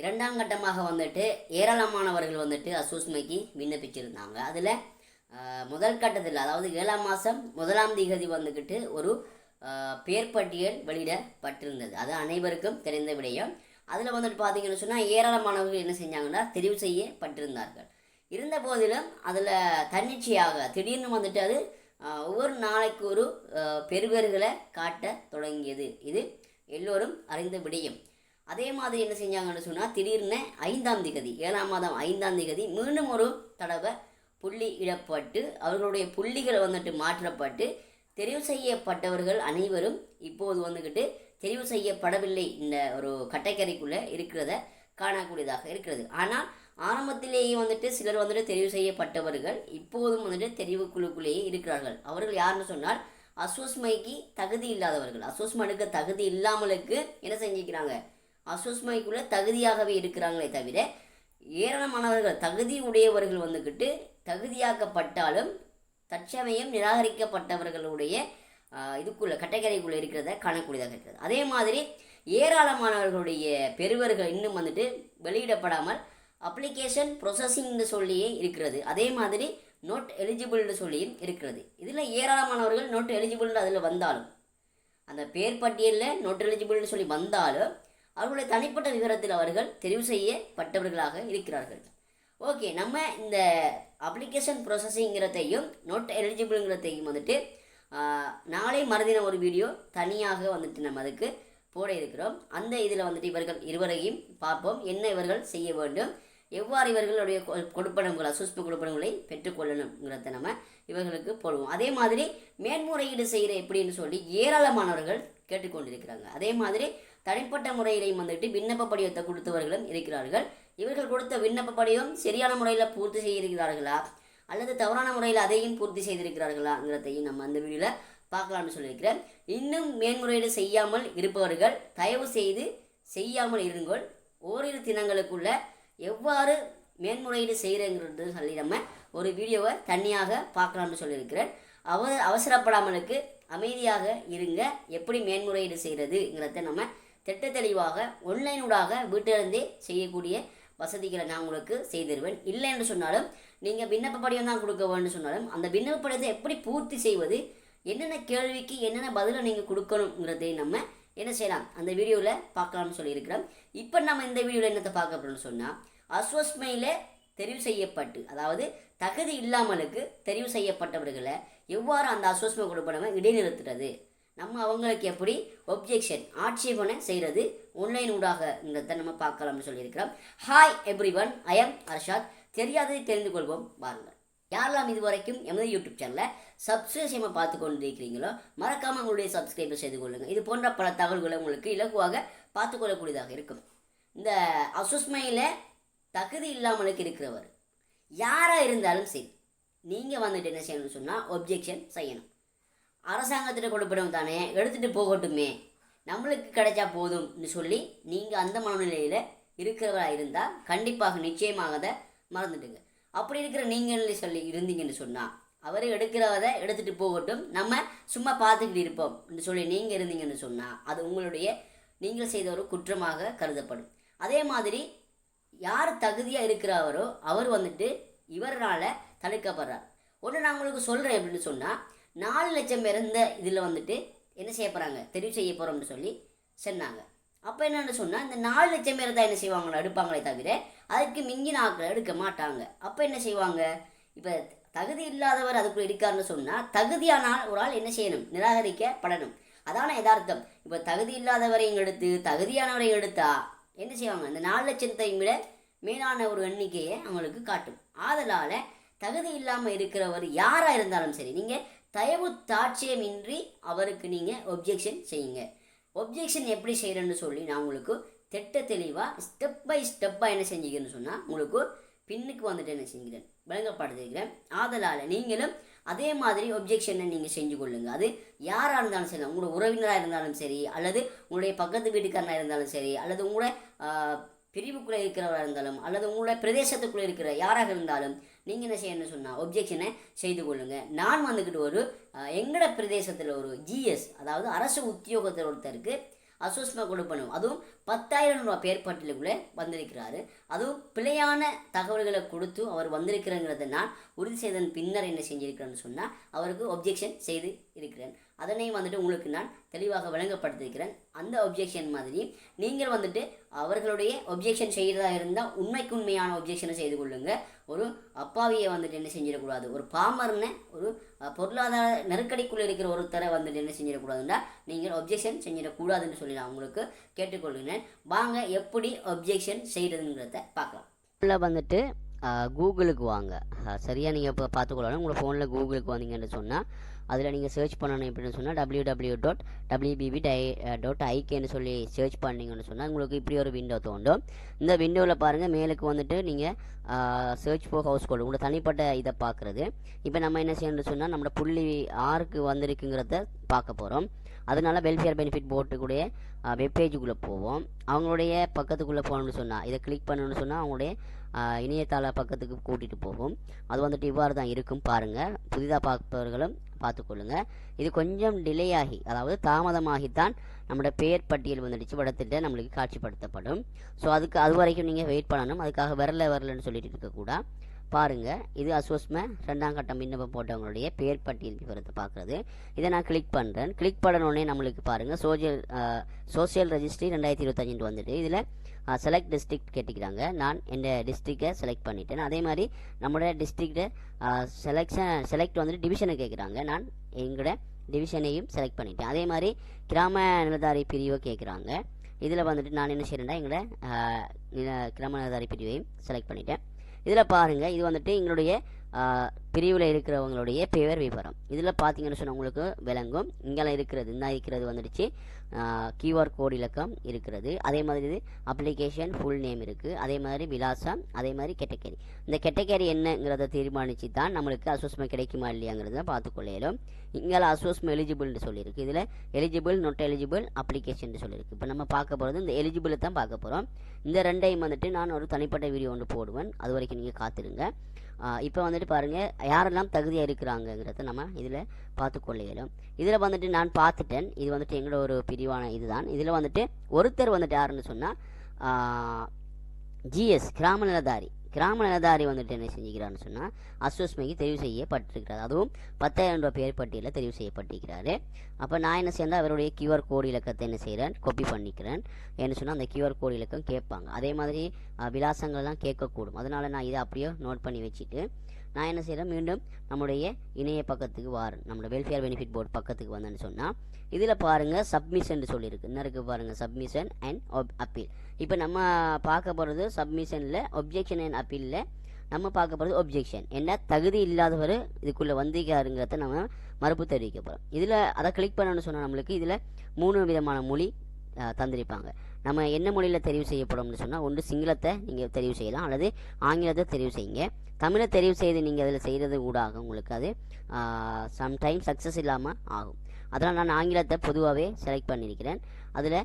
இரண்டாம் கட்டமாக வந்துட்டு ஏராளமானவர்கள் வந்துட்டு அசூஸ்மைக்கு விண்ணப்பிச்சிருந்தாங்க. அதில் முதல் கட்டத்தில் அதாவது ஏழாம் மாதம் முதலாம் திகதி வந்துக்கிட்டு ஒரு பேர் பட்டியல் வெளியிடப்பட்டிருந்தது. அது அனைவருக்கும் தெரிந்த விடயம். அதில் வந்துட்டு பார்த்தீங்கன்னு சொன்னால் ஏராளமானவர்கள் என்ன செஞ்சாங்கன்னா தெரிவு செய்யப்பட்டிருந்தார்கள். இருந்த போதிலும் அதில் தன்னிச்சையாக திடீர்னு வந்துட்டு அது ஒவ்வொரு நாளைக்கு ஒரு பெருவர்களை காட்ட தொடங்கியது. இது எல்லோரும் அறிந்த விடயம். அதே மாதிரி என்ன செஞ்சாங்கன்னு சொன்னால் திடீர்னு ஐந்தாம் திகதி ஏழாம் மாதம் ஐந்தாம் திகதி மீண்டும் ஒரு தடவை புள்ளி இடப்பட்டு அவர்களுடைய புள்ளிகள் வந்துட்டு மாற்றப்பட்டு தெரிவு செய்யப்பட்டவர்கள் அனைவரும் இப்போது வந்துக்கிட்டு தெரிவு செய்யப்படவில்லை. இந்த ஒரு கட்டைக்கரைக்குள்ளே இருக்கிறத காணக்கூடியதாக இருக்கிறது. ஆனால் ஆரம்பத்திலேயே வந்துட்டு சிலர் வந்துட்டு தெரிவு செய்யப்பட்டவர்கள் இப்போதும் வந்துட்டு தெரிவு குழுக்குள்ளேயே இருக்கிறார்கள். அவர்கள் யாருன்னு சொன்னால் அசோஸ்மைக்கு தகுதி இல்லாதவர்கள். அசோஸ்மனுக்கு தகுதி இல்லாமலுக்கு என்ன செஞ்சுக்கிறாங்க அசோஸ்மைக்குள்ளே தகுதியாகவே இருக்கிறாங்களே தவிர ஏராளமானவர்கள் தகுதி உடையவர்கள் வந்துக்கிட்டு தகுதியாக்கப்பட்டாலும் தற்சமயம் நிராகரிக்கப்பட்டவர்களுடைய இதுக்குள்ளே இதுக்குள்ள இருக்கிறத காணக்கூடியதாக இருக்கிறது. அதே மாதிரி ஏராளமானவர்களுடைய பெறுவர்கள் இன்னும் வந்துட்டு வெளியிடப்படாமல் அப்ளிகேஷன் ப்ரொசஸிங்னு சொல்லியே இருக்கிறது. அதே மாதிரி நோட் எலிஜிபிள்னு சொல்லியும் இருக்கிறது. இதில் ஏராளமானவர்கள் நோட் எலிஜிபிள் அதில் வந்தாலும் அந்த பேர் பட்டியலில் நோட் எலிஜிபிள்னு சொல்லி வந்தாலும் அவர்களுடைய தனிப்பட்ட விவரத்தில் அவர்கள் தெரிவு செய்யப்பட்டவர்களாக இருக்கிறார்கள். ஓகே நம்ம இந்த அப்ளிகேஷன் ப்ரொசஸிங்கிறதையும் நோட் எலிஜிபிள்ங்கிறதையும் வந்துட்டு நாளை மறுதினம் ஒரு வீடியோ தனியாக வந்துட்டு நம்ம அதுக்கு போட இருக்கிறோம். அந்த இதில் வந்துட்டு இவர்கள் இருவரையும் பார்ப்போம். என்ன இவர்கள் செய்ய வேண்டும்? எவ்வாறு இவர்களுடைய கொ- சுஸ்பு கொடுப்பனங்களை பெற்றுக்கொள்ளணுங்கிறத நம்ம இவர்களுக்கு போடுவோம். அதே மாதிரி மேன்முறையீடு செய்கிற எப்படின்னு சொல்லி ஏராளமானவர்கள் கேட்டுக்கொண்டிருக்கிறாங்க. அதே மாதிரி தனிப்பட்ட முறையிலையும் வந்துட்டு விண்ணப்ப படிவத்தை கொடுத்தவர்களும் இருக்கிறார்கள். இவர்கள் கொடுத்த விண்ணப்ப படிவம் சரியான முறையில் பூர்த்தி செய்திருக்கிறார்களா? அல்லது தவறான முறையில் அதையும் பூர்த்தி செய்திருக்கிறார்களாங்கிறதையும் நம்ம அந்த வீடியோவில் பார்க்கலாம்னு சொல்லியிருக்கிறேன். இன்னும் மேன்முறையீடு செய்யாமல் இருப்பவர்கள் தயவு செய்து செய்யாமல் இருங்கள். ஓரிரு தினங்களுக்குள்ள எவ்வாறு மேன்முறையீடு செய்கிறேங்கிறது சொல்லி நம்ம ஒரு வீடியோவை தனியாக பார்க்கலாம்னு சொல்லியிருக்கிறேன். அவ அவசரப்படாமலுக்கு அமைதியாக இருங்க. எப்படி மேன்முறையீடு செய்கிறதுங்கிறத நம்ம திட்ட தெளிவாக ஒன்லைனூடாக வீட்டிலிருந்தே செய்யக்கூடிய வசதிகளை நான் உங்களுக்கு செய்திருவேன் இல்லை என்று சொன்னாலும் நீங்கள் விண்ணப்ப படிவம் தான் கொடுக்க வேண்டும் சொன்னாலும் அந்த விண்ணப்ப படிவத்தை எப்படி பூர்த்தி செய்வது என்னென்ன கேள்விக்கு என்னென்ன பதிலை நீங்கள் கொடுக்கணுங்கிறதை நம்ம என்ன செய்யலாம்? அந்த வீடியோவில் பார்க்கலாம்னு சொல்லியிருக்கிறோம். இப்போ நம்ம இந்த வீடியோவில் என்னத்தை பார்க்க போகிறோம்னு சொன்னால் அஸ்வஸ்மையில் தெரிவு செய்யப்பட்டு அதாவது தகுதி இல்லாமலுக்கு தெரிவு செய்யப்பட்டவர்களை எவ்வாறு அந்த அஸ்வஸ்மை கொடுப்பனவை இடைநிறுத்துறது? நம்ம அவங்களுக்கு எப்படி ஒப்ஜெக்ஷன் ஆட்சேபனை செய்கிறது ஒன்லைன் ஊடாகங்கிறத நம்ம பார்க்கலாம்னு சொல்லியிருக்கிறோம். Hi everyone I am Arshad தெரியாததை தெரிந்து கொள்வோம். பாருங்கள் யாரெல்லாம் இது வரைக்கும் எமது யூடியூப் சேனலை சப்ஸ்கிரைப் செய்யாமல் பார்த்து கொண்டு இருக்கிறீங்களோ மறக்காமல் உங்களுடைய சப்ஸ்கிரைப் செய்து கொள்ளுங்கள். இது போன்ற பல தகவல்களை உங்களுக்கு இலகுவாக பார்த்து கொள்ளக்கூடியதாக இருக்கும். இந்த அசுஸ்மையில் தகுதி இல்லாமலுக்கு இருக்கிறவர் யாராக இருந்தாலும் சரி நீங்கள் வந்துட்டு என்ன செய்யணும்னு சொன்னால் ஒப்ஜெக்ஷன் செய்யணும். அரசாங்கத்திட்ட கொடுப்பிடம் தானே எடுத்துகிட்டு போகட்டுமே. நம்மளுக்கு கிடைச்சா போதும்னு சொல்லி நீங்கள் அந்த மனநிலையில் இருக்கிறவரா இருந்தால் கண்டிப்பாக நிச்சயமாக அதை மறந்துட்டுங்க அப்படி இருக்கிற நீங்கள் சொல்லி இருந்தீங்கன்னு சொன்னால் அவர் எடுக்கிறத எடுத்துகிட்டு போகட்டும் நம்ம சும்மா பார்த்துக்கிட்டு இருப்போம்னு சொல்லி நீங்கள் இருந்தீங்கன்னு சொன்னால் அது உங்களுடைய நீங்கள் செய்த ஒரு குற்றமாக கருதப்படும். அதே மாதிரி யார் தகுதியாக இருக்கிறாரோ அவர் வந்துட்டு இவரால் தடுக்கப்படுறார். ஒன்று நான் உங்களுக்கு சொல்கிறேன் அப்படின்னு சொன்னால் நாலு லட்சம் பிறந்த இதில் வந்துட்டு என்ன செய்ய போகிறாங்க தெரிவு செய்ய போகிறோம்னு சொல்லி சொன்னாங்க. அப்போ என்னென்னு சொன்னால் இந்த நாலு லட்சம் பேர் தான் என்ன செய்வாங்களோ எடுப்பாங்களே தவிர அதுக்கு மிஞ்சின ஆட்கள் எடுக்க மாட்டாங்க. அப்போ என்ன செய்வாங்க? இப்போ தகுதி இல்லாதவர் அதுக்குள்ள இருக்காருன்னு சொன்னால் தகுதியான ஒரு ஆள் என்ன செய்யணும்? நிராகரிக்கப்படணும். அதான யதார்த்தம். இப்போ தகுதி இல்லாதவரையும் எடுத்து தகுதியானவரையும் எடுத்தா என்ன செய்வாங்க? இந்த நாலு லட்சத்தை விட மேலான ஒரு எண்ணிக்கையை அவங்களுக்கு காட்டும். ஆதலால் தகுதி இல்லாமல் இருக்கிறவர் யாராக இருந்தாலும் சரி நீங்கள் தயவு தாட்சியமின்றி அவருக்கு நீங்கள் ஒப்ஜெக்ஷன் செய்யுங்க. ஒப்ஜெக்ஷன் எப்படி செய்கிறேன்னு சொல்லி நான் உங்களுக்கு திட்ட தெளிவாக ஸ்டெப் பை ஸ்டெப்பாக என்ன செஞ்சுக்கிறேன்னு சொன்னால் உங்களுக்கு பின்னுக்கு வந்துட்டு என்ன செஞ்சுக்கிறேன் விளங்கப்படுத்திக்கிறேன் ஆதலால் நீங்களும் அதே மாதிரி ஒப்ஜெக்ஷனை நீங்கள் செஞ்சு கொள்ளுங்க. அது யாராக இருந்தாலும் சரி உங்களோட உறவினராக இருந்தாலும் சரி அல்லது உங்களுடைய பக்கத்து வீட்டுக்காரனாக இருந்தாலும் சரி அல்லது உங்களோட பிரிவுக்குள்ளே இருக்கிறவராக இருந்தாலும் அல்லது உங்களோட பிரதேசத்துக்குள்ளே இருக்கிற யாராக இருந்தாலும் நீங்கள் என்ன செய்யணும்னு சொன்னால் ஒப்ஜெக்ஷனை செய்து கொள்ளுங்கள் நான் வந்துக்கிட்டு ஒரு எங்கட பிரதேசத்தில் ஒரு ஜிஎஸ் அதாவது அரசு உத்தியோகத்தில் ஒருத்தருக்கு அசோஸ்மா கொடுப்பணும் அதுவும் பத்தாயிரம் ரூபாய் பேர் பட்டியலுக்குள்ளே வந்திருக்கிறாரு. அதுவும் பிழையான தகவல்களை கொடுத்து அவர் வந்திருக்கிறேங்கிறத நான் உறுதி செய்தன் பின்னர் என்ன செஞ்சிருக்கிறேன்னு சொன்னால் அவருக்கு ஒப்ஜெக்ஷன் செய்து இருக்கிறேன். அதனை வந்துட்டு உங்களுக்கு நான் தெளிவாக விளங்கப்படுத்திருக்கிறேன் அந்த ஒப்ஜெக்ஷன் மாதிரி நீங்கள் வந்துட்டு அவர்களுடைய ஒப்ஜெக்ஷன் செய்கிறதா இருந்தால் உண்மைக்கு உண்மையான ஒப்ஜெக்ஷனை செய்து கொள்ளுங்கள் ஒரு அப்பாவியை வந்துட்டு என்ன செஞ்சிடக்கூடாது? ஒரு பாமர்னு ஒரு பொருளாதார நெருக்கடிக்குள்ளே இருக்கிற ஒருத்தரை வந்துட்டு என்ன செஞ்சிடக்கூடாதுன்னா நீங்கள் ஒப்ஜெக்ஷன் செஞ்சிடக்கூடாதுன்னு சொல்லி நான் உங்களுக்கு கேட்டுக்கொள்கிறேன். வாங்க எப்படி ஒப்ஜெக்ஷன் செய்கிறதுங்கிறத பார்க்கலாம். உள்ள வந்துட்டு கூகுளுக்கு வாங்க. சரியாக நீங்கள் இப்போ பார்த்துக்கொள்ளணும் உங்களை ஃபோனில் கூகுளுக்கு வந்தீங்கன்னு சொன்னால் அதில் நீங்கள் சர்ச் பண்ணணும் எப்படின்னு சொன்னால் W W dot W B P P tie dot ஐகேன்னு சொல்லி சர்ச் பண்ணீங்கன்னு சொன்னால் உங்களுக்கு இப்படி ஒரு விண்டோ தோண்டும் இந்த விண்டோவில் பாருங்கள் மேலுக்கு வந்துட்டு நீங்கள் சர்ச் ஃபோர் ஹவுஸ் கோல்டு உங்களோட தனிப்பட்ட இதை பார்க்குறது இப்போ நம்ம என்ன செய்யணும்னு சொன்னால் நம்மளோட புள்ளி ஆறுக்கு வந்திருக்குங்கிறத பார்க்க போகிறோம் அதனால வெல்ஃபேர் பெனிஃபிட் போர்ட்டுக்குடைய வெப்பேஜுக்குள்ளே போவோம். அவங்களுடைய பக்கத்துக்குள்ளே போகணும்னு சொன்னால் இதை கிளிக் பண்ணணும்னு சொன்னால் அவங்களுடைய இணையதள பக்கத்துக்கு கூட்டிகிட்டு போகும். அது வந்துட்டு இவ்வாறு தான் இருக்கும் பாருங்கள் புதிதாக பார்ப்பவர்களும் பார்த்துக்கொள்ளுங்க இது கொஞ்சம் டிலே ஆகி அதாவது தாமதமாகித்தான் நம்மளோட பெயர் பட்டியல் வந்துடுச்சு படத்திட்ட நம்மளுக்கு காட்சிப்படுத்தப்படும். ஸோ அதுக்கு அது வரைக்கும் நீங்கள் வெயிட் பண்ணணும். அதுக்காக வரல வரலன்னு சொல்லிட்டு இருக்கக்கூடாது பாருங்க இது அசோஸ்ம ரெண்டாம் கட்டம் விண்ணப்பம் போட்டவங்களுடைய பெயர் பட்டியல் விவரத்தை பார்க்குறது. இதை நான் கிளிக் பண்ணுறேன் கிளிக் பண்ணணுன்னே நம்மளுக்கு பாருங்கள் சோசியல் சோசியல் ரெஜிஸ்ட்ரி ரெண்டாயிரத்தி இருபத்தஞ்சுட்டு வந்துட்டு இதில் செலக்ட் டிஸ்ட்ரிக்ட் கேட்டுக்கிறாங்க நான் எந்த டிஸ்ட்ரிக்டை செலக்ட் பண்ணிட்டேன். அதே மாதிரி நம்மளோட டிஸ்ட்ரிக்டை செலெக்ஷன் செலக்ட் வந்துட்டு டிவிஷனை கேட்குறாங்க. நான் எங்களோட டிவிஷனையும் செலக்ட் பண்ணிட்டேன். அதே மாதிரி கிராம நிலதாரி பிரிவை கேட்குறாங்க. இதில் வந்துட்டு நான் என்ன செய்கிறேன்னா எங்களோட நில- கிராம நிலதாரி பிரிவையும் செலக்ட் பண்ணிட்டேன். இதில் பாருங்கள் இது வந்துட்டு எங்களுடைய பிரிவில் இருக்கிறவங்களுடைய பெயர் விவரம். இதில் பார்த்தீங்கன்னு சொன்னால் உங்களுக்கு விளங்கும். இங்கெல்லாம் இருக்கிறது என்ன இருக்கிறது வந்துடுச்சு. கியூஆர் கோட் இலக்கம் இருக்கிறது. அதே மாதிரி இது அப்ளிகேஷன் ஃபுல் நேம் இருக்குது அதே மாதிரி விலாசம் அதே மாதிரி கெட்டகரி இந்த கெட்டகரி என்னங்கிறத தீர்மானித்து தான் நம்மளுக்கு அசோஸ்மெண்ட் கிடைக்குமா இல்லையாங்கிறத பார்த்துக்கொள்ளையிலும் இங்கே அசோஸ்மெண்ட் எலிஜிபிள்னு சொல்லியிருக்கு. இதில் எலிஜிபிள் நாட் எலிஜிபிள் அப்ளிகேஷன் சொல்லியிருக்கு. இப்போ நம்ம பார்க்க போகிறது இந்த எலிஜிபிளை தான் பார்க்க போகிறோம் இந்த ரெண்டையும் வந்துட்டு நான் ஒரு தனிப்பட்ட வீடியோ ஒன்று போடுவேன். அது வரைக்கும் நீங்கள் காத்துருங்க. இப்போ வந்துட்டு பாருங்கள் யாரெல்லாம் தகுதியாக இருக்கிறாங்கங்கிறத நம்ம இதில் பார்த்துக்கொள்ள இயலும் இதில் வந்துட்டு நான் பார்த்துட்டேன். இது வந்துட்டு எங்களோட ஒரு பிரிவான இதுதான். இதில் வந்துட்டு ஒருத்தர் வந்துட்டு யாருன்னு சொன்னால் ஜிஎஸ் கிராம நிலதாரி கிராம நிலதாரி வந்துட்டு என்ன செஞ்சுக்கிறான்னு சொன்னால் அஸ்வஸ்மைக்கு தெரிவு செய்யப்பட்டிருக்கிறார். அதுவும் பத்தாயிரம் ரூபாய் பேர் பட்டியலில் தெரிவு செய்யப்பட்டிருக்கிறாரு. அப்போ நான் என்ன செய்யறேன் அவருடைய கியூஆர் கோடு இலக்கத்தை என்ன செய்கிறேன் காப்பி பண்ணிக்கிறேன். என்ன சொன்னால் அந்த கியூஆர் கோடு இலக்கம் கேட்பாங்க. அதே மாதிரி விலாசங்கள்லாம் கேட்கக்கூடும். அதனால் நான் இதை அப்படியே நோட் பண்ணி வச்சுட்டு நான் என்ன செய்கிறேன் மீண்டும் நம்முடைய இணைய பக்கத்துக்கு வார். நம்மளோட வெல்ஃபேர் பெனிஃபிட் போர்டு பக்கத்துக்கு வந்தேன்னு சொன்னால் இதில் பாருங்கள் சப்மிஷன் சொல்லியிருக்கு. என்ன இருக்குது பாருங்கள் சப்மிஷன் அண்ட் அப்பீல் இப்போ நம்ம பார்க்க போகிறது சப்மிஷனில் ஒப்ஜெக்ஷன் அண்ட் அப்பீலில் நம்ம பார்க்க போகிறது ஒப்ஜெக்ஷன் என்ன தகுதி இல்லாதவர் இதுக்குள்ளே வந்திருக்காருங்கிறத நம்ம மறுப்பு தெரிவிக்க போகிறோம் இதில் அதை கிளிக் பண்ணணும்னு சொன்னால் நம்மளுக்கு இதில் மூணு விதமான மொழி தந்திருப்பாங்க. நம்ம என்ன மொழியில் தெரிவு செய்யப்படும்னு சொன்னால் ஒன்று சிங்களத்தை நீங்கள் தெரிவு செய்யலாம் அல்லது ஆங்கிலத்தை தெரிவு செய்யுங்க. தமிழை தெரிவு செய்து நீங்கள் அதில் செய்கிறது ஊடாக உங்களுக்கு அது சம்டைம் சக்ஸஸ் இல்லாமல் ஆகும். அதனால் நான் ஆங்கிலத்தை பொதுவாகவே செலக்ட் பண்ணியிருக்கிறேன் அதில்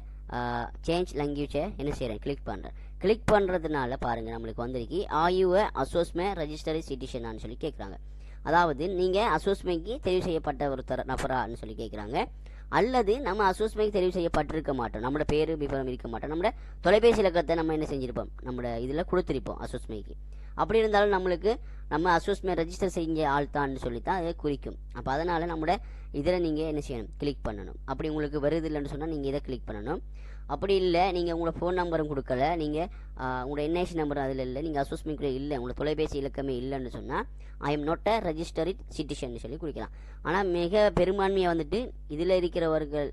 சேஞ்ச் லாங்குவேஜை என்ன செய்கிறேன் கிளிக் பண்ணுறேன் கிளிக் பண்ணுறதுனால பாருங்கள் நம்மளுக்கு வந்திருக்கு. ஆயுவ அசோஸ்மே ரெஜிஸ்டரி சிட்டிஷனான்னு சொல்லி கேட்குறாங்க அதாவது நீங்கள் அசோஸ்மைக்கு தெரிவு செய்யப்பட்ட ஒரு தர நபரான்னு சொல்லி கேட்குறாங்க அல்லது நம்ம அசோஸ்மைக்கு தெரிவு செய்யப்பட்டிருக்க மாட்டோம். நம்மளோட பேர் விவரம் இருக்க மாட்டோம். நம்மளோட தொலைபேசி இலக்கத்தை நம்ம என்ன செஞ்சிருப்போம்? நம்மளோட இதில் கொடுத்துருப்போம் அசோஸ்மைக்கு அப்படி இருந்தாலும் நம்மளுக்கு நம்ம அசோஸ்மை ரெஜிஸ்டர் செஞ்ச ஆள் தான் சொல்லி தான் அதை குறிக்கும். அப்போ அதனால் நம்மளோட இதில் நீங்கள் என்ன செய்யணும்? கிளிக் பண்ணணும். அப்படி உங்களுக்கு வருது இல்லைன்னு சொன்னால் நீங்கள் இதை கிளிக் பண்ணணும். அப்படி இல்லை நீங்கள் உங்களோட ஃபோன் நம்பரும் கொடுக்கல நீங்கள் உங்களோட என்ஐசி நம்பரும் அதில் இல்லை நீங்கள் அசோஸ்மிக்குள்ளே இல்லை உங்களோட தொலைபேசி இலக்கமே இல்லைன்னு சொன்னால் I am not a registered citizen சொல்லி குறிக்கலாம் ஆனால் மிக பெரும்பான்மையாக வந்துட்டு இதில் இருக்கிறவர்கள்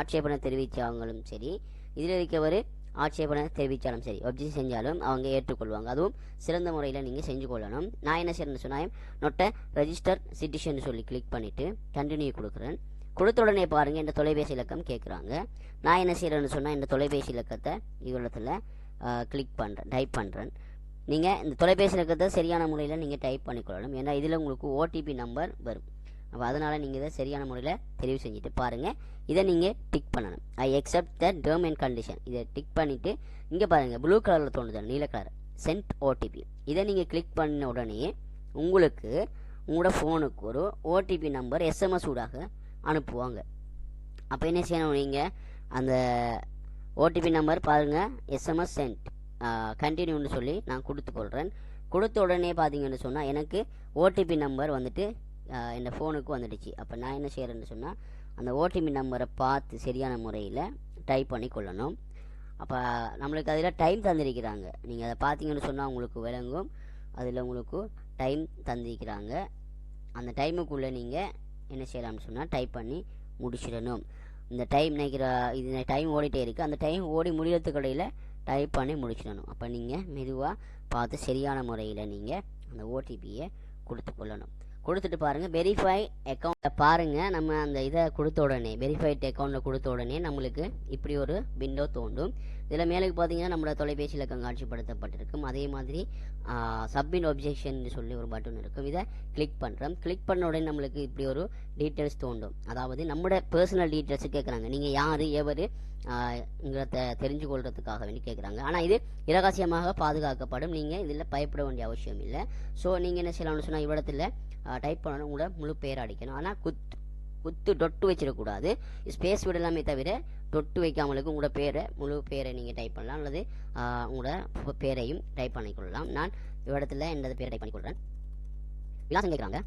ஆட்சேபனை தெரிவித்தவங்களும் சரி இதில் இருக்கிறவர் ஆட்சேபனை தெரிவித்தாலும் சரி ஒப்ஜெக்ட் செஞ்சாலும் அவங்க ஏற்றுக்கொள்வாங்க. அதுவும் சிறந்த முறையில் நீங்கள் செஞ்சு கொள்ளணும். நான் என்ன செய்யணும்னு சொன்னால் நொட்டை ரெஜிஸ்டர் சிட்டிஷன் சொல்லி கிளிக் பண்ணிவிட்டு கண்டினியூ கொடுக்குறேன். கொடுத்த உடனே பாருங்கள் இந்த தொலைபேசி இலக்கம் கேட்குறாங்க நான் என்ன செய்கிறேன்னு சொன்னால் இந்த தொலைபேசி இலக்கத்தை இவ்வளோத்தில் கிளிக் பண்ணுறேன் டைப் பண்ணுறேன் நீங்கள் இந்த தொலைபேசி இலக்கத்தை சரியான முறையில் நீங்கள் டைப் பண்ணிக்கொள்ளணும். ஏன்னா இதில் உங்களுக்கு ஓடிபி நம்பர் வரும். அப்போ அதனால் நீங்கள் இதை சரியான முறையில் தெரிவு செஞ்சுட்டு பாருங்கள் இதை நீங்கள் டிக் பண்ணணும். I accept the term and condition இதை டிக் பண்ணிவிட்டு இங்கே பாருங்கள் ப்ளூ கலரில் தோணுது நீல கலர் சென்ட் ஓடிபி இதை நீங்கள் கிளிக் பண்ண உடனே உங்களுக்கு உங்களோட ஃபோனுக்கு ஒரு ஓடிபி நம்பர் எஸ்எம்எஸ் ஊடாக அனுப்புவாங்க. அப்போ என்ன செய்யணும் நீங்கள் அந்த ஓடிபி நம்பர் பாருங்கள் எஸ்எம்எஸ் சென்ட் கண்டினியூன்னு சொல்லி நான் கொடுத்து கொள்கிறேன் கொடுத்த உடனே பார்த்தீங்கன்னு சொன்னால் எனக்கு ஓடிபி நம்பர் வந்துட்டு என் ஃபோனுக்கு வந்துடுச்சு. அப்போ நான் என்ன செய்கிறேன்னு சொன்னால் அந்த ஓடிபி நம்பரை பார்த்து சரியான முறையில் டைப் பண்ணி கொள்ளணும். அப்போ நம்மளுக்கு அதில் டைம் தந்திருக்கிறாங்க. நீங்கள் அதை பார்த்தீங்கன்னு சொன்னால் உங்களுக்கு விளங்கும். அதில் உங்களுக்கு டைம் தந்திருக்கிறாங்க. அந்த டைமுக்குள்ளே நீங்கள் என்ன செய்யலாம்னு சொன்னால் டைப் பண்ணி முடிச்சிடணும். இந்த டைம் நினைக்கிற இது டைம் ஓடிட்டே இருக்குது அந்த டைம் ஓடி முடியறதுக்கு டைப் பண்ணி முடிச்சிடணும். அப்போ நீங்கள் மெதுவாக பார்த்து சரியான முறையில் நீங்கள் அந்த ஓடிபியை கொடுத்து கொள்ளணும். கொடுத்துட்டு பாருங்கள் வெரிஃபை அக்கௌண்ட்டை பாருங்கள் நம்ம அந்த இதை கொடுத்த உடனே வெரிஃபைட் அக்கௌண்ட்டில் கொடுத்த உடனே நம்மளுக்கு இப்படி ஒரு விண்டோ தோண்டும் இதில் மேலே பார்த்தீங்கன்னா நம்மளோட தொலைபேசி இலக்கம் காட்சிப்படுத்தப்பட்டிருக்கும். அதே மாதிரி சப்மிட் ஒப்ஜெக்ஷன் சொல்லி ஒரு பட்டன் இருக்கும். இதை கிளிக் பண்ணுறோம் கிளிக் பண்ண உடனே நம்மளுக்கு இப்படி ஒரு டீட்டெயில்ஸ் தோண்டும் அதாவது நம்மளோட பர்சனல் டீட்டெயில்ஸ் கேட்குறாங்க. நீங்கள் யார் எவர் ங்கிறத தெரிஞ்சு கொள்றதுக்காக வேண்டி கேட்குறாங்க. ஆனால் இது இரகசியமாக பாதுகாக்கப்படும். நீங்கள் இதில் பயப்பட வேண்டிய அவசியம் இல்லை. ஸோ நீங்கள் என்ன செய்யலாம்னு சொன்னால் இவ்விடத்தில் டைப் பண்ணணும். உங்களோட முழு பேர் அடிக்கணும். ஆனால் குத்து குத்து டொட்டு வச்சிடக்கூடாது. ஸ்பேஸ் விடலாமே தவிர தொட்டு வைக்காமலுக்கு உங்களோட பேரை முழு பேரை நீங்கள் டைப் பண்ணலாம். அல்லது உங்களோட பேரையும் டைப் பண்ணிக்கொள்ளலாம். நான் இவ்விடத்தில் என்னது பேரை டைப் பண்ணிக்கொள்கிறேன் விலாசம் கேட்குறாங்க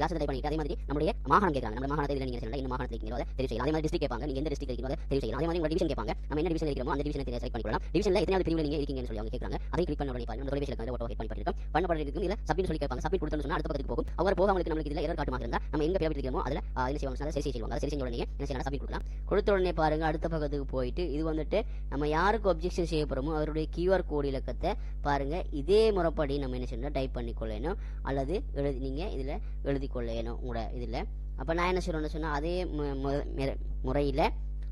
விலாசத்தை டைப் பண்ணிட்டு அதே மாதிரி நம்மளுடைய மாகாணம் கேட்கறாங்க. நம்ம மாகாணத்தை இதில் நீங்கள் சொல்லலாம் இந்த மாகாணத்தில் இருக்கீங்களோ தெரிவு செய்யலாம். அதே மாதிரி டிஸ்ட்ரிக் கேட்பாங்க. நீங்கள் எந்த டிஸ்ட்ரிக்ட் இருக்கீங்களோ தெரிவு செய்யலாம். அதே மாதிரி உங்கள் டிவிஷன் கேட்பாங்க. நம்ம என்ன டிவிஷன் இருக்கிறோமோ அந்த டிவிஷனை செலக்ட் பண்ணிக்கலாம் டிவிஷனில் எத்தனை பிரிவில் நீங்கள் இருக்கீங்கன்னு சொல்லி அவங்க கேட்கறாங்க. அதை கிளிக் பண்ண உடனே நம்ம தொலைபேசியில் இலக்கம் ஓட்டோ ஹெட் பண்ணி பண்ணிருக்கோம் பண்ணப்பட்டிருக்கும் இதில் சப்மிட் சொல்லி கேட்பாங்க. சப்மிட் கொடுத்தோம்னு சொன்னால் அடுத்த பக்கத்துக்கு போகும். அவர் போக அவங்களுக்கு நம்மளுக்கு இதில் எரர் காட்டுமா இருந்தால் நம்ம எங்க பேர் இருக்கிறோமோ அதில் என்ன செய்வாங்க சரி செய்வாங்க. சரி செஞ்ச உடனே என்ன செய்யலாம் சப்மிட் கொடுக்கலாம். கொடுத்த உடனே பாருங்க அடுத்த பக்கத்துக்கு போயிட்டு இது வந்துட்டு நம்ம யாருக்கு அப்ஜெக்ஷன் செய்ய போகிறோமோ அவருடைய கியூஆர் கோடு இலக்கத்தை பாருங்க. இதே முறைப்படி நம்ம என்ன செய்யணும் டைப் பண்ணிக்கொள்ளணும். அல்லது எழுதி நீங்கள் இதில் எழுதி கொள்ளணும் உங்களோட இதில். அப்போ நான் என்ன செய்யறேன்னு சொன்னால் அதே முறையில்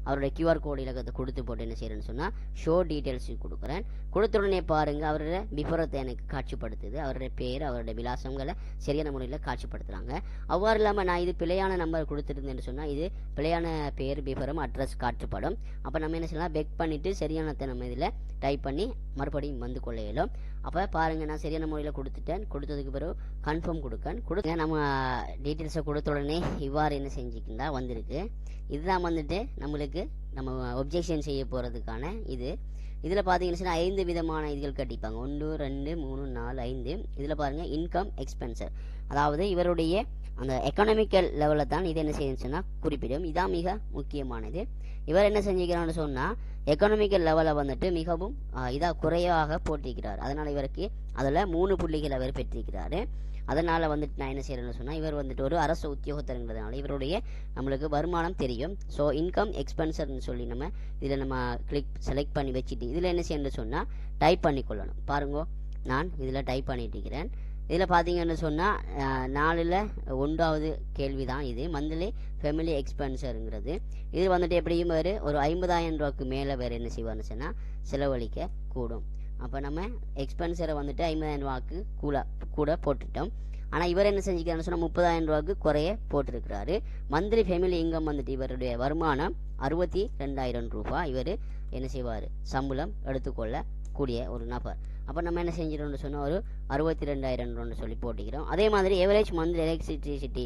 அவருடைய கியூஆர் கோடு இலக்கத்தை கொடுத்து போட்டு என்ன செய்யறேன்னு சொன்னால் ஷோ டீட்டெயில்ஸ் கொடுக்குறேன். கொடுத்த உடனே பாருங்கள் அவரோட விபரத்தை எனக்கு காட்சிப்படுத்துது. அவருடைய பேர் அவருடைய விலாசங்களை சரியான முறையில் காட்சிப்படுத்துகிறாங்க அவ்வாறு இல்லாமல் நான் இது பிழையான நம்பர் கொடுத்துருந்தேன்னு சொன்னால் இது பிழையான பேர் விபரம் அட்ரஸ் காட்டுப்படும். அப்போ நம்ம என்ன செய்யலாம்? பெக் பண்ணிவிட்டு சரியானத்தை நம்ம இதில் டைப் பண்ணி மறுபடியும் வந்து கொள்ள இயலும் அப்போ பாருங்கள் நான் சரியான முறையில் கொடுத்துட்டேன். கொடுத்ததுக்கு பிறகு கன்ஃபார்ம் கொடுக்கேன். கொடுங்க நம்ம டீட்டெயில்ஸை கொடுத்த உடனே இவ்வாறு என்ன செஞ்சுக்கிட்டா வந்திருக்கு. இதுதான் வந்துட்டு நம்மளுக்கு நம்ம ஒப்ஜெக்ஷன் செய்ய போகிறதுக்கான இது. இதில் பார்த்தீங்கன்னா ஐந்து விதமான இதுகள் கட்டிப்பாங்க. ஒன்று ரெண்டு மூணு நாலு ஐந்து. இதில் பாருங்கள் இன்கம் எக்ஸ்பென்சர் அதாவது இவருடைய அந்த எக்கனாமிக்கல் லெவலில் தான் இது என்ன செய்யுச்சுன்னா குறிப்பிடும். இதான் மிக முக்கியமானது. இவர் என்ன செஞ்சுக்கிறான்னு சொன்னால் எக்கனாமிக்கல் லெவலில் வந்துட்டு மிகவும் இதாக குறைவாக போட்டிருக்கிறார். அதனால் இவருக்கு அதில் மூணு புள்ளிகள் அவர் பெற்றிருக்கிறார். அதனால் வந்துட்டு நான் என்ன செய்கிறேன்னு சொன்னால் இவர் வந்துட்டு ஒரு அரசு உத்தியோகத்தருங்கிறதுனால இவருடைய நம்மளுக்கு வருமானம் தெரியும். ஸோ இன்கம் எக்ஸ்பென்சர்னு சொல்லி நம்ம இதில் நம்ம கிளிக் செலக்ட் பண்ணி வச்சுட்டு இதில் என்ன செய்யணும்னு சொன்னால் டைப் பண்ணி கொள்ளணும் பாருங்கோ நான் இதில் டைப் பண்ணிட்டு இருக்கிறேன். இதில் பார்த்தீங்கன்னு சொன்னால் நாலில் ஒன்றாவது கேள்வி தான் இது. மந்த்லி ஃபேமிலி எக்ஸ்பென்சருங்கிறது இது வந்துட்டு எப்படியும் வேறு ஒரு ஐம்பதாயிரம் ரூபாய்க்கு மேலே வேறு என்ன செய்வார்னு சொன்னால் செலவழிக்க கூடும். அப்போ நம்ம எக்ஸ்பென்சரை வந்துட்டு ஐம்பதாயிரம் ரூபாய்க்கு கூட கூட போட்டுட்டோம். ஆனால் இவர் என்ன செஞ்சுக்கிறாருன்னு சொன்னால் முப்பதாயிரம் ரூபாய்க்கு குறைய போட்டிருக்கிறாரு. மந்த்லி ஃபேமிலி இன்கம் வந்துட்டு இவருடைய வருமானம் அறுபத்தி ரெண்டாயிரம் ரூபாய். இவர் என்ன செய்வார்? சம்பளம் எடுத்துக்கொள்ள கூடிய ஒரு நபர். அப்போ நம்ம என்ன செஞ்சிடணும்னு சொன்னால் ஒரு அறுபத்தி ரெண்டாயிரம்னு சொல்லி போட்டிக்கிறோம். அதே மாதிரி எவரேஜ் மந்த்லி எலக்ட்ரிசிட்டி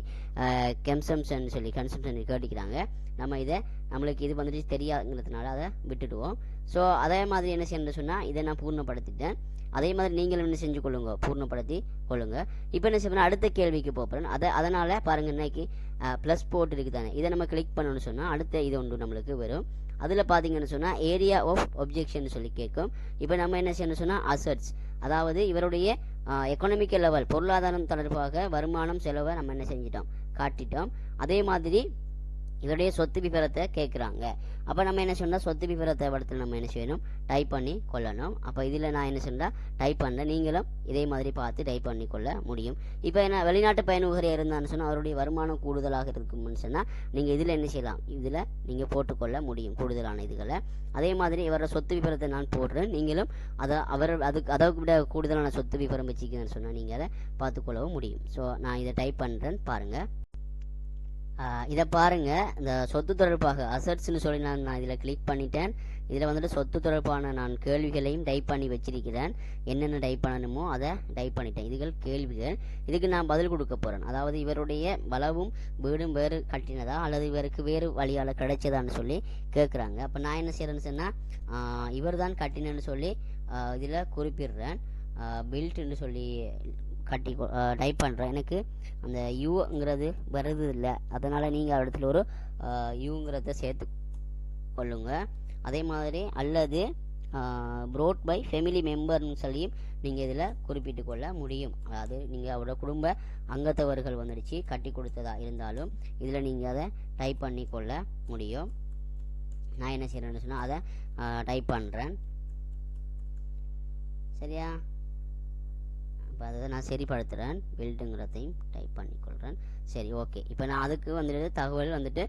கன்சம்ஷன் சொல்லி கன்சம்ஷன் கேட்டுக்கிறாங்க நம்ம இதை நம்மளுக்கு இது வந்துட்டு தெரியாதுங்கிறதுனால அதை விட்டுடுவோம். ஸோ அதே மாதிரி என்ன செய்யணும்னு சொன்னால் இதை நான் பூர்ணப்படுத்திட்டேன். அதே மாதிரி நீங்களும் என்ன செஞ்சு கொள்ளுங்க பூர்ணப்படுத்தி கொள்ளுங்க. இப்போ என்ன செய்யணும் அடுத்த கேள்விக்கு போகிறேன் அதை அதனால் பாருங்கள் இன்னைக்கு ப்ளஸ் போட்டு இருக்குது தானே இதை நம்ம கிளிக் பண்ணணும்னு சொன்னால் அடுத்த இது ஒன்று நம்மளுக்கு வரும். அதில் பார்த்தீங்கன்னு சொன்னால் ஏரியா ஆஃப் ஒப்ஜெக்ஷன் சொல்லி கேட்கும் இப்போ நம்ம என்ன செய்யணும் சொன்னால் அசட்ஸ் அதாவது இவருடைய எக்கனாமிக்கல் லெவல் பொருளாதாரம் தொடர்பாக வருமானம் செலவை நம்ம என்ன செஞ்சிட்டோம் காட்டிட்டோம். அதே மாதிரி இதோடைய சொத்து விவரத்தை கேட்குறாங்க அப்போ நம்ம என்ன சொன்னால் சொத்து விவரத்தை படத்தில் நம்ம என்ன செய்யணும்? டைப் பண்ணி கொள்ளணும். அப்போ இதில் நான் என்ன சொன்னால் டைப் பண்ண நீங்களும் இதே மாதிரி பார்த்து டைப் பண்ணி கொள்ள முடியும். இப்போ என்ன வெளிநாட்டு பயனுகரையாக இருந்தான்னு சொன்னால் அவருடைய வருமானம் கூடுதலாக இருக்கும்னு சொன்னால் நீங்கள் இதில் என்ன செய்யலாம்? இதில் நீங்கள் போட்டுக்கொள்ள முடியும் கூடுதலான இதுகளை. அதே மாதிரி இவரோட சொத்து விவரத்தை நான் போடுறேன். நீங்களும் அதை அவர் அதுக்கு அதை விட கூடுதலான சொத்து விவரம் வச்சுக்கணும்னு சொன்னால் நீங்கள் அதை பார்த்துக்கொள்ளவும் முடியும். ஸோ நான் இதை டைப் பண்ணுறேன் பாருங்கள் இதை பாருங்கள் இந்த சொத்து தொடர்பாக அசட்ஸ்னு சொல்லி நான் நான் இதில் கிளிக் பண்ணிட்டேன். இதில் வந்துட்டு சொத்து தொடர்பான நான் கேள்விகளையும் டைப் பண்ணி வச்சிருக்கிறேன். என்னென்ன டைப் பண்ணணுமோ அதை டைப் பண்ணிட்டேன். இதுகள் கேள்விகள். இதுக்கு நான் பதில் கொடுக்க போகிறேன் அதாவது இவருடைய வளவும் வீடும் வேறு கட்டினதா அல்லது இவருக்கு வேறு வழியால் கிடைச்சதான்னு சொல்லி கேட்குறாங்க அப்போ நான் என்ன செய்கிறேன்னு சொன்னால் இவர் தான் கட்டினேன்னு சொல்லி இதில் குறிப்பிடுறேன். பில்ட்டுன்னு சொல்லி கட்டி டைப் பண்ணுறேன் எனக்கு அந்த யூங்கிறது வருது இல்லை. அதனால் நீங்கள் இடத்துல ஒரு யூங்கிறத சேர்த்து கொள்ளுங்க. அதே மாதிரி அல்லது ப்ரோட் பை ஃபெமிலி மெம்பர்னு சொல்லியும் நீங்கள் இதில் குறிப்பிட்டு கொள்ள முடியும். அதாவது நீங்கள் அவரோட குடும்ப அங்கத்தவர்கள் வந்துடுச்சு கட்டி கொடுத்ததா இருந்தாலும் இதில் நீங்கள் அதை டைப் பண்ணி கொள்ள முடியும். நான் என்ன செய்கிறேன்னு சொன்னால் அதை டைப் பண்ணுறேன் சரியா? இப்போ அதை நான் சரிப்படுத்துகிறேன் பில்டுங்கிறதையும் டைப் பண்ணிக்கொள்கிறேன் சரி ஓகே இப்போ நான் அதுக்கு வந்துட்டு தகவல் வந்துட்டு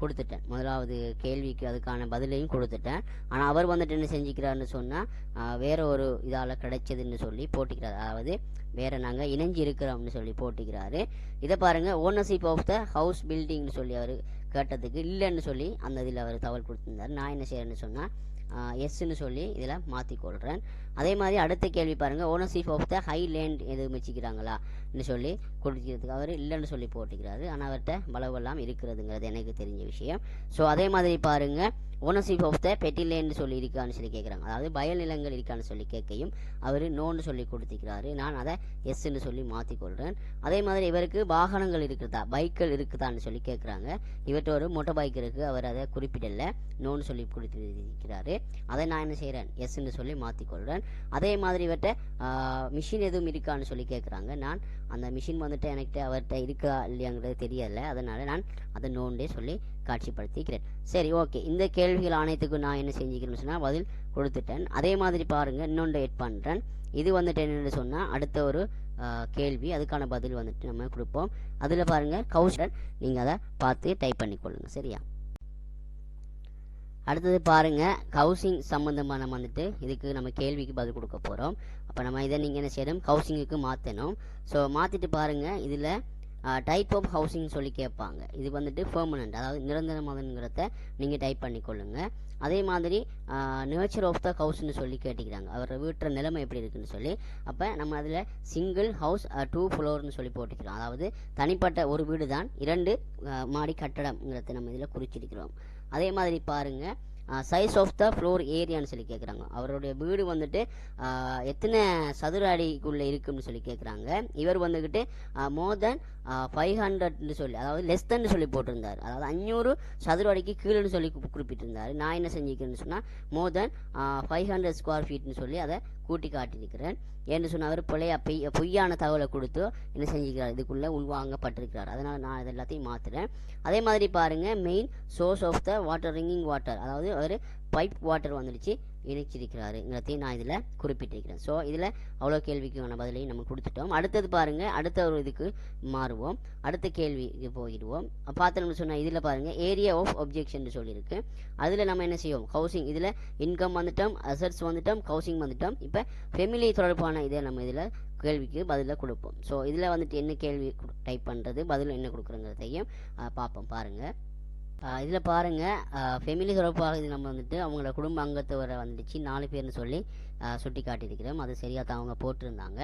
கொடுத்துட்டேன். முதலாவது கேள்விக்கு அதுக்கான பதிலையும் கொடுத்துட்டேன். ஆனால் அவர் வந்துட்டு என்ன செஞ்சுக்கிறாருன்னு சொன்னால் வேற ஒரு இதால் கிடைச்சதுன்னு சொல்லி போட்டிக்கிறார். அதாவது வேற நாங்கள் இணைஞ்சு இருக்கிறோம்னு சொல்லி போட்டிக்கிறாரு. இதை பாருங்கள் ஓனர்ஷிப் ஆஃப் த ஹவுஸ் பில்டிங்னு சொல்லி அவர் கேட்டதுக்கு இல்லைன்னு சொல்லி அந்த இதில் அவர் தகவல் கொடுத்துருந்தார். நான் என்ன செய்யறேன்னு சொன்னால் எஸ்ன்னு சொல்லி இதில் மாற்றிக்கொள்கிறேன் அதே மாதிரி அடுத்த கேள்வி பாருங்கள் ownership of the high land எதுவும் வச்சுக்கிறாங்களான்னு சொல்லி கொடுக்கிறதுக்கு அவர் இல்லைன்னு சொல்லி போட்டுக்கிறாரு. ஆனால் அவர்கிட்ட வளவெல்லாம் இருக்கிறதுங்கிறது எனக்கு தெரிஞ்ச விஷயம். ஸோ அதே மாதிரி பாருங்கள் ஓனர்ஷிப் ஆஃப் த பெட்டி லேண்ட் சொல்லி இருக்கான்னு சொல்லி கேட்குறாங்க. அதாவது பயல் நிலங்கள் இருக்கான்னு சொல்லி கேட்கையும் அவர் நோன்னு சொல்லி கொடுத்துக்கிறாரு. நான் அதை எஸ்ன்னு சொல்லி மாற்றிக்கொள்கிறேன் அதே மாதிரி இவருக்கு வாகனங்கள் இருக்குதா? பைக்கள் இருக்குதான்னு சொல்லி கேட்குறாங்க. இவர்கிட்ட ஒரு மோட்டர் பைக் இருக்குது அவர் அதை குறிப்பிடலை. நோன்னு சொல்லி கொடுத்துருக்கிறாரு. அதை நான் என்ன செய்கிறேன் எஸ்ன்னு சொல்லி மாற்றிக்கொள்கிறேன் அதே மாதிரி இவர்கிட்ட மிஷின் எதுவும் இருக்கான்னு சொல்லி கேட்குறாங்க நான் அந்த மிஷின் வந்துட்டு எனக்கிட்ட அவர்கிட்ட இருக்கா இல்லையாங்கிறது தெரியல. அதனால் நான் அதை நோண்டே சொல்லி காட்சிப்படுத்திக்கிறேன். சரி ஓகே. இந்த கேள்விகள் அனைத்துக்கும் நான் என்ன செஞ்சுக்கிறேன்னு சொன்னால் பதில் கொடுத்துட்டேன். அதே மாதிரி பாருங்கள் இன்னொன்று எட் பண்ணுறேன் இது வந்துட்டு என்னென்னு சொன்னால் அடுத்த ஒரு கேள்வி. அதுக்கான பதில் வந்துட்டு நம்ம கொடுப்போம். அதில் பாருங்கள் கௌஷன் நீங்கள் அதை பார்த்து டைப் பண்ணிக்கொள்ளுங்கள் சரியா? அடுத்தது பாருங்கள் ஹவுசிங் சம்மந்தமாக நம்ம வந்துட்டு இதுக்கு நம்ம கேள்விக்கு பதில் கொடுக்க போகிறோம் அப்போ நம்ம இதை நீங்கள் என்ன செய்யணும்? ஹவுசிங்குக்கு மாற்றணும் ஸோ மாற்றிட்டு பாருங்கள் இதில் டைப் ஆஃப் ஹவுசிங் சொல்லி கேட்பாங்க. இது வந்துட்டு பெர்மனண்ட் அதாவது நிரந்தரமானங்கிறத நீங்கள் டைப் பண்ணிக்கொள்ளுங்க. அதே மாதிரி நேச்சர் ஆஃப் த ஹவுஸ்னு சொல்லி கேட்டுக்கிறாங்க அவர் வீட்டுற நிலைமை எப்படி இருக்குன்னு சொல்லி. அப்போ நம்ம அதில் சிங்கிள் ஹவுஸ் டூ ஃப்ளோர்னு சொல்லி போட்டுக்கிறோம். அதாவது தனிப்பட்ட ஒரு வீடு தான் இரண்டு மாடி கட்டடம்ங்கிறத நம்ம இதில் குறிச்சிருக்கிறோம். அதே மாதிரி பாருங்கள் சைஸ் ஆஃப் த ஃப்ளோர் ஏரியான்னு சொல்லி கேட்குறாங்க அவருடைய வீடு வந்துட்டு எத்தனை சதுர அடிக்குள்ளே இருக்குன்னு சொல்லி கேட்குறாங்க இவர் வந்துக்கிட்டு மோர் தென் ஃபைவ் ஹண்ட்ரட்னு சொல்லி அதாவது லெஸ் சொல்லி போட்டிருந்தார். அதாவது அஞ்சூறு சதுர அடிக்கு கீழேன்னு சொல்லி குறிப்பிட்டிருந்தார். நான் என்ன செஞ்சுக்கிறேன்னு சொன்னால் more than five hundred square ஃபீட்னு சொல்லி அதை கூட்டி காட்டியிருக்கிறேன். ஏன்னு சொன்னால் அவர் பிள்ளைய பொய் பொய்யான தகவலை கொடுத்து என்ன செஞ்சுக்கிறார்? இதுக்குள்ளே உள்வாங்கப்பட்டிருக்கிறார். அதனால் நான் இது எல்லாத்தையும் மாற்றுறேன் அதே மாதிரி பாருங்கள் main source of the water drinking water அதாவது அவர் பைப் வாட்டர் வந்துடுச்சு இணைச்சிருக்கிறாரு இணைச்சிருக்கிறாருங்கிறதையும் நான் இதில் குறிப்பிட்டிருக்கிறேன். ஸோ இதில் அவ்வளோ கேள்விக்கான பதிலையும் நம்ம கொடுத்துட்டோம். அடுத்தது பாருங்கள் அடுத்த ஒரு இதுக்கு மாறுவோம். அடுத்த கேள்விக்கு போயிடுவோம். பார்த்தோம்னு சொன்னால் இதில் பாருங்கள் ஏரியா ஆஃப் ஒப்ஜெக்ஷன் சொல்லியிருக்கு. அதில் நம்ம என்ன செய்வோம்? ஹவுசிங் இதில் இன்கம் வந்துட்டோம் அசட்ஸ் வந்துட்டோம் ஹவுசிங் வந்துட்டோம். இப்போ ஃபெமிலி தொடர்பான இதை நம்ம இதில் கேள்விக்கு பதிலாக கொடுப்போம். ஸோ இதில் வந்துட்டு என்ன கேள்வி டைப் பண்ணுறது பதில் என்ன கொடுக்குறங்கிறதையும் பார்ப்போம். பாருங்கள் இதில் பாருங்கள் ஃபெமிலி சிறப்பாக இது நம்ம வந்துட்டு அவங்களோட குடும்ப அங்கத்தவரை வந்துடுச்சு. நாலு பேர்னு சொல்லி சுட்டி காட்டியிருக்கிறோம் அது சரியாக தான் அவங்க போட்டிருந்தாங்க.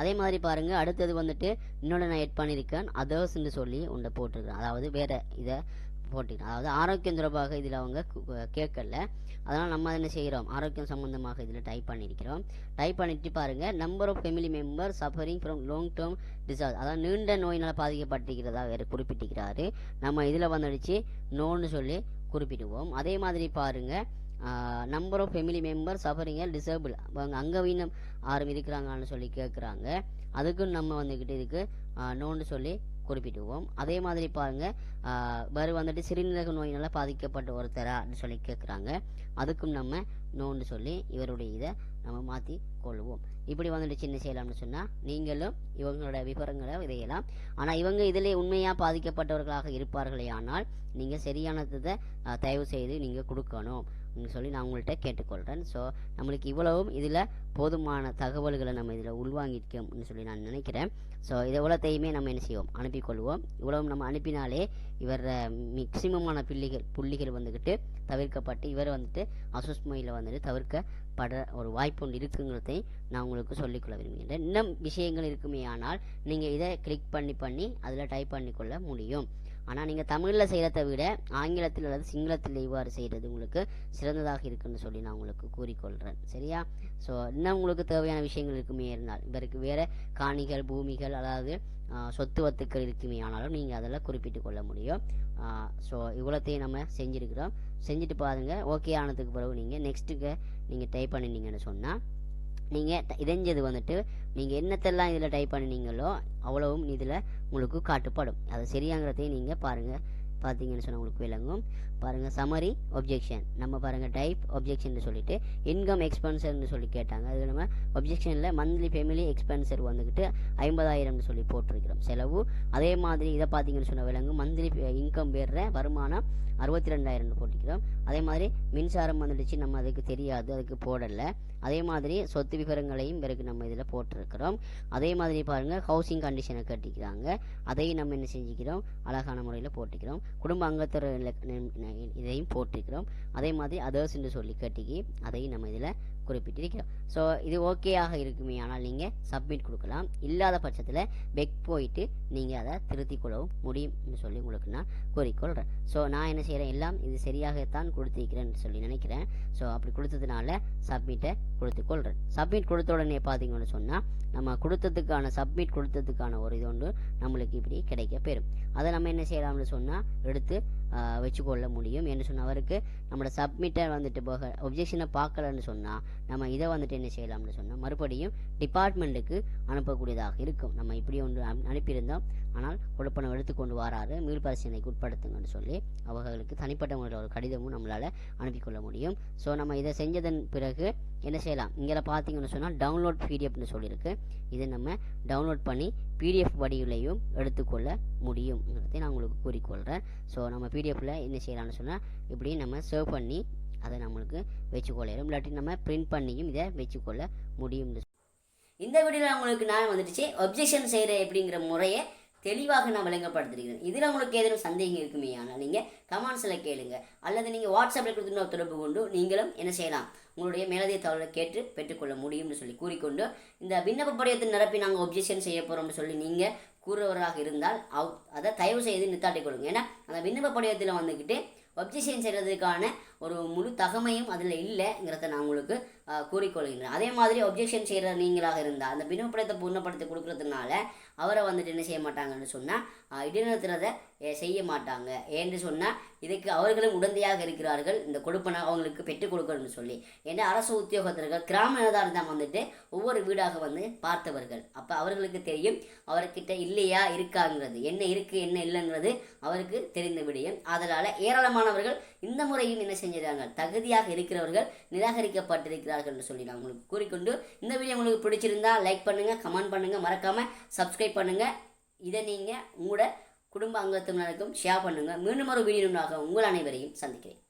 அதே மாதிரி பாருங்கள் அடுத்தது வந்துட்டு இன்னொன்று நான் எட் பண்ணியிருக்கேன். அதர்ஸ்ன்னு சொல்லி ஒன்றை போட்டிருக்கிறேன். அதாவது வேறு இதை போட்டிருக்கேன் அதாவது ஆரோக்கியம் தொடர்பாக இதில் அவங்க கேட்கல. அதனால் நம்ம என்ன செய்கிறோம் ஆரோக்கியம் சம்மந்தமாக இதில் டைப் பண்ணியிருக்கிறோம் டைப் பண்ணிட்டு பாருங்கள் number of family member suffering from long term discharge அதாவது நீண்ட நோயினால் பாதிக்கப்பட்டிருக்கிறதா வேறு குறிப்பிட்டிருக்கிறாரு. நம்ம இதில் வந்துடுச்சு. நோன்னு சொல்லி குறிப்பிடுவோம். அதே மாதிரி பாருங்கள் number of family member suffering disable அவங்க அங்கவீனம் ஆறும் இருக்கிறாங்கன்னு சொல்லி கேட்குறாங்க அதுக்கும் நம்ம வந்துக்கிட்டு இதுக்கு நோன்னு சொல்லி குறிப்பிடுவோம். அதே மாதிரி பாருங்கள் வேறு வந்துட்டு சிறுநீரக நோயினால் பாதிக்கப்பட்ட ஒருத்தரான்னு சொல்லி கேட்குறாங்க அதுக்கும் நம்ம நோன்னு சொல்லி இவருடைய இதை நம்ம மாற்றி கொள்வோம். இப்படி வந்துட்டு சின்ன செய்யலாம்னு சொன்னால் நீங்களும் இவங்களோட விவரங்களை விதையலாம் ஆனால் இவங்க இதிலே உண்மையாக பாதிக்கப்பட்டவர்களாக இருப்பார்களே ஆனால் நீங்கள் சரியானதை தயவு செய்து நீங்கள் கொடுக்கணும். சொல்லி நான் உங்கள்கிட்ட கேட்டுக்கொள்கிறேன் ஸோ நம்மளுக்கு இவ்வளவும் இதில் போதுமான தகவல்களை நம்ம இதில் உள்வாங்கியிருக்கோம்னு சொல்லி நான் நினைக்கிறேன். ஸோ இதை இவ்வளோத்தையுமே நம்ம என்ன செய்வோம்? அனுப்பிக்கொள்வோம் இவ்வளவும் நம்ம அனுப்பினாலே இவர் மேக்சிமமான புள்ளிகள் புள்ளிகள் வந்துக்கிட்டு தவிர்க்கப்பட்டு இவர் வந்துட்டு அசுஸ்மையில் வந்துட்டு தவிர்க்கப்பட ஒரு வாய்ப்பு ஒன்று இருக்குங்கிறதையும் நான் உங்களுக்கு சொல்லிக்கொள்ள விரும்புகின்றேன். இன்னும் விஷயங்கள் இருக்குமே ஆனால் நீங்கள் இதை கிளிக் பண்ணி பண்ணி அதில் டைப் பண்ணிக்கொள்ள முடியும். ஆனால் நீங்கள் தமிழில் செய்கிறத விட ஆங்கிலத்தில் அல்லது சிங்களத்தில் இவ்வாறு செய்கிறது உங்களுக்கு சிறந்ததாக இருக்குன்னு சொல்லி நான் உங்களுக்கு கூறிக்கொள்கிறேன் சரியா? ஸோ இன்னும் உங்களுக்கு தேவையான விஷயங்கள் இருக்குமே இருந்தால் இவருக்கு வேறு காணிகள் பூமிகள் அதாவது சொத்து வத்துக்கள் இருக்குமே ஆனாலும் நீங்கள் அதெல்லாம் குறிப்பிட்டு கொள்ள முடியும். ஸோ இவ்வளோத்தையும் நம்ம செஞ்சுருக்கிறோம். செஞ்சுட்டு பாருங்க. ஓகே ஆனதுக்கு பிறகு நீங்கள் நெக்ஸ்ட்டுக்கு நீங்கள் டைப் பண்ணினீங்கன்னு சொன்னால் நீங்கள் இதைஞ்சது வந்துட்டு நீங்கள் என்னத்தெல்லாம் இதில் டைப் பண்ணினீங்களோ அவ்வளவும் இதில் உங்களுக்கு காட்டுப்படும். அது சரியாங்கிறதையும் நீங்கள் பாருங்கள் பார்த்தீங்கன்னு சொன்னால் உங்களுக்கு விளங்கும். பாருங்கள் சமரி ஒப்ஜெக்ஷன் நம்ம பாருங்கள் டைப் ஒப்ஜெக்ஷன் சொல்லிட்டு இன்கம் எக்ஸ்பென்சர்னு சொல்லி கேட்டாங்க. அது நம்ம ஒப்ஜெக்ஷனில் மந்த்லி ஃபேமிலி எக்ஸ்பென்சர் வந்துக்கிட்டு ஐம்பதாயிரம்னு சொல்லி போட்டிருக்கிறோம். செலவு அதே மாதிரி இதை பார்த்தீங்கன்னு சொன்ன விலங்கு மந்த்லி இன்கம் பெறுற வருமானம் அறுபத்தி ரெண்டாயிரம்னு போட்டிருக்கிறோம். அதே மாதிரி மின்சாரம் வந்துடுச்சு நம்ம அதுக்கு தெரியாது அதுக்கு போடலை. அதே மாதிரி சொத்து விவரங்களையும் பிறகு நம்ம இதில் போட்டிருக்கிறோம். அதே மாதிரி பாருங்கள் ஹவுசிங் கண்டிஷனை கட்டிக்கிறாங்க. அதையும் நம்ம என்ன செஞ்சுக்கிறோம்? அழகான முறையில் போட்டுக்கிறோம். குடும்ப அங்கத்தர இதையும் போட்டிருக்கிறோம். அதே மாதிரி அதர்ஸ்ன்னு சொல்லி கட்டிக்கி அதையும் நம்ம இதில் குறிப்பிட்டிருக்கிறோம். ஸோ இது ஓகேயாக இருக்குமே ஆனால் நீங்கள் சப்மிட் கொடுக்கலாம். இல்லாத பட்சத்தில் பெக் போயிட்டு நீங்கள் அதை திருத்திக் கொள்ளவும் முடியும்னு சொல்லி உங்களுக்கு நான் கூறிக்கொள்கிறேன் ஸோ நான் என்ன செய்கிறேன் எல்லாம் இது சரியாகத்தான் கொடுத்துருக்கிறேன்னு சொல்லி நினைக்கிறேன். ஸோ அப்படி கொடுத்ததுனால சப்மிட்டை கொடுத்துக்கொள்கிறேன் சப்மிட் கொடுத்த உடனே பார்த்தீங்கன்னு சொன்னால் நம்ம கொடுத்ததுக்கான சப்மிட் கொடுத்ததுக்கான ஒரு இது ஒன்று நம்மளுக்கு இப்படி கிடைக்க பெறும் அதை நம்ம என்ன செய்யலாம்னு சொன்னால் எடுத்து வச்சுக்கொள்ள முடியும். என்று சொன்ன அவருக்கு நம்மளோட சப்மிட்டர் வந்துட்டு போக ஒப்ஜெக்ஷனை பார்க்கலன்னு சொன்னால் நம்ம இதை வந்துட்டு என்ன செய்யலாம்னு சொன்னால் மறுபடியும் டிபார்ட்மெண்ட்டுக்கு அனுப்பக்கூடியதாக இருக்கும். நம்ம இப்படி ஒன்று அனுப்பியிருந்தோம். ஆனால் கொடுப்பணம் எடுத்துக்கொண்டு வராரு மீள் பரிசீலனைக்கு உட்படுத்துங்கன்னு சொல்லி அவர்களுக்கு தனிப்பட்ட முறையில் ஒரு கடிதமும் நம்மளால் அனுப்பிக்கொள்ள முடியும். ஸோ நம்ம இதை செஞ்சதன் பிறகு என்ன செய்யலாம்? இங்கே பார்த்தீங்கன்னு சொன்னால் டவுன்லோட் பிடிஎஃப்னு சொல்லியிருக்கு. இதை நம்ம டவுன்லோட் பண்ணி பிடிஎஃப் வடிவிலையும் எடுத்துக்கொள்ள முடியுங்கிறதை நான் உங்களுக்கு கூறிக்கொள்கிறேன் ஸோ நம்ம பிடிஎஃப்பில் என்ன செய்யலாம்னு சொன்னால் இப்படி நம்ம சேவ் பண்ணி அதை நம்மளுக்கு வச்சுக்கொள்ளும் இல்லாட்டி நம்ம பிரிண்ட் பண்ணியும் இதை வச்சுக்கொள்ள முடியும் இந்த வீடியோவில் உங்களுக்கு நான் வந்துடுச்சு. ஒப்ஜெக்ஷன் செய்கிற எப்படிங்கிற முறையை தெளிவாக நான் விளங்கப்படுத்திருக்கிறேன். இதில் உங்களுக்கு ஏதேனும் சந்தேகம் இருக்குமே ஆனால் நீங்கள் கமெண்ட்ஸில் கேளுங்க. அல்லது நீங்கள் வாட்ஸ்அப்பில் கொடுத்துட்டு தொடர்பு கொண்டு நீங்களும் என்ன செய்யலாம்? உங்களுடைய மேலதிக தகவலை கேட்டு பெற்றுக்கொள்ள முடியும்னு சொல்லி கூறிக்கொண்டு இந்த விண்ணப்ப படிவத்தை நிரப்பி நாங்கள் ஒப்ஜெக்ஷன் செய்ய போகிறோம்னு சொல்லி நீங்கள் கூறுவராக இருந்தால் அவ் அதை தயவு செய்து நித்தாட்டி கொள்ளுங்க. ஏன்னா அந்த விண்ணப்ப படிவத்தில் வந்துக்கிட்டு ஒப்ஜெக்ஷன் செய்கிறதுக்கான ஒரு முழு தகமையும் அதில் இல்லைங்கிறத நான் உங்களுக்கு கூறிக்கொள்கின்றேன் அதே மாதிரி ஒப்ஜெக்ஷன் செய்கிற நீங்களாக இருந்தால் அந்த விண்ணப்பத்தை பூர்ணப்படுத்தி கொடுக்கறதுனால அவரை வந்துட்டு என்ன செய்ய மாட்டாங்கன்னு சொன்னால் இடைநிறுத்துறதை செய்ய மாட்டாங்க. ஏன்னு சொன்னால் இதுக்கு அவர்களும் உடந்தையாக இருக்கிறார்கள். இந்த கொடுப்பனை அவங்களுக்கு பெற்றுக் கொடுக்கணும்னு சொல்லி. ஏன்னா அரசு உத்தியோகத்தர்கள் கிராம தான் வந்துட்டு ஒவ்வொரு வீடாக வந்து பார்த்தவர்கள். அப்போ அவர்களுக்கு தெரியும் அவர்கிட்ட இல்லையா இருக்காங்கிறது. என்ன இருக்குது என்ன இல்லைங்கிறது அவருக்கு தெரிந்த விடயம். அதனால் ஏராளமானவர்கள் இந்த முறையும் என்ன செஞ்சிருக்காங்க தகுதியாக இருக்கிறவர்கள் நிராகரிக்கப்பட்டிருக்கிறார்கள் என்று சொல்லி நான் உங்களுக்கு கூறிக்கொண்டு இந்த வீடியோ உங்களுக்கு பிடிச்சிருந்தா லைக் பண்ணுங்கள் கமெண்ட் பண்ணுங்கள் மறக்காமல் சப்ஸ்கிரைப் பண்ணுங்கள் இதை நீங்கள் உங்களோட குடும்ப அங்கத்தினருக்கும் ஷேர் பண்ணுங்கள் மீண்டும் ஒரு வீடியோனாக உங்கள் அனைவரையும் சந்திக்கிறேன்.